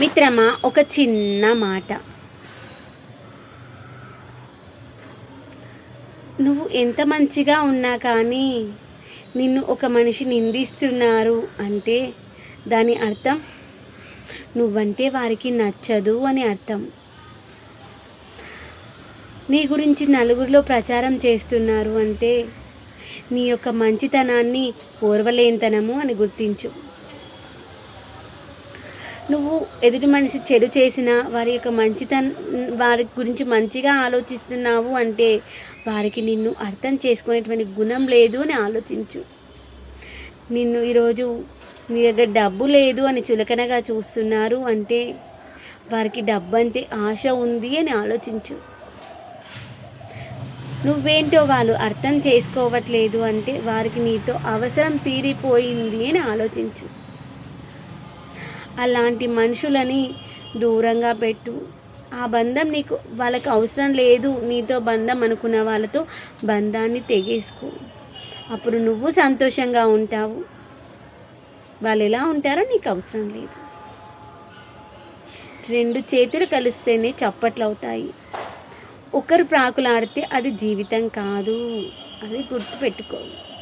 మిత్రమా ఒక చిన్న మాట. నువ్వు ఎంత మంచిగా ఉన్నా కానీ నిన్ను ఒక మనిషి నిందిస్తున్నారు అంటే దాని అర్థం నువ్వంటే వారికి నచ్చదు అని అర్థం. నీ గురించి నలుగురిలో ప్రచారం చేస్తున్నారు అంటే నీ యొక్క మంచితనాన్ని ఓర్వలేనితనము అని గుర్తించు. నువ్వు ఎదుటి మనిషి చెడు చేసిన వారి యొక్క మంచితన్ వారి గురించి మంచిగా ఆలోచిస్తున్నావు అంటే వారికి నిన్ను అర్థం చేసుకునేటువంటి గుణం లేదు అని ఆలోచించు. నిన్ను ఈరోజు నీ దగ్గర డబ్బు లేదు అని చులకనగా చూస్తున్నారు అంటే వారికి డబ్బు అంటే ఆశ ఉంది అని ఆలోచించు. నువ్వేంటో వాళ్ళు అర్థం చేసుకోవట్లేదు అంటే వారికి నీతో అవసరం తీరిపోయింది అని ఆలోచించు. అలాంటి మనుషులని దూరంగా పెట్టు. ఆ బంధం నీకు వాళ్ళకి అవసరం లేదు. నీతో బంధం అనుకున్న వాళ్ళతో బంధాన్ని తెగేసుకో. అప్పుడు నువ్వు సంతోషంగా ఉంటావు. వాళ్ళు ఎలా ఉంటారో నీకు అవసరం లేదు. రెండు చేతులు కలిస్తేనే చప్పట్లు అవుతాయి ఒకరు ప్రాకులాడితే అది జీవితం కాదు. అది గుర్తుపెట్టుకోవాలి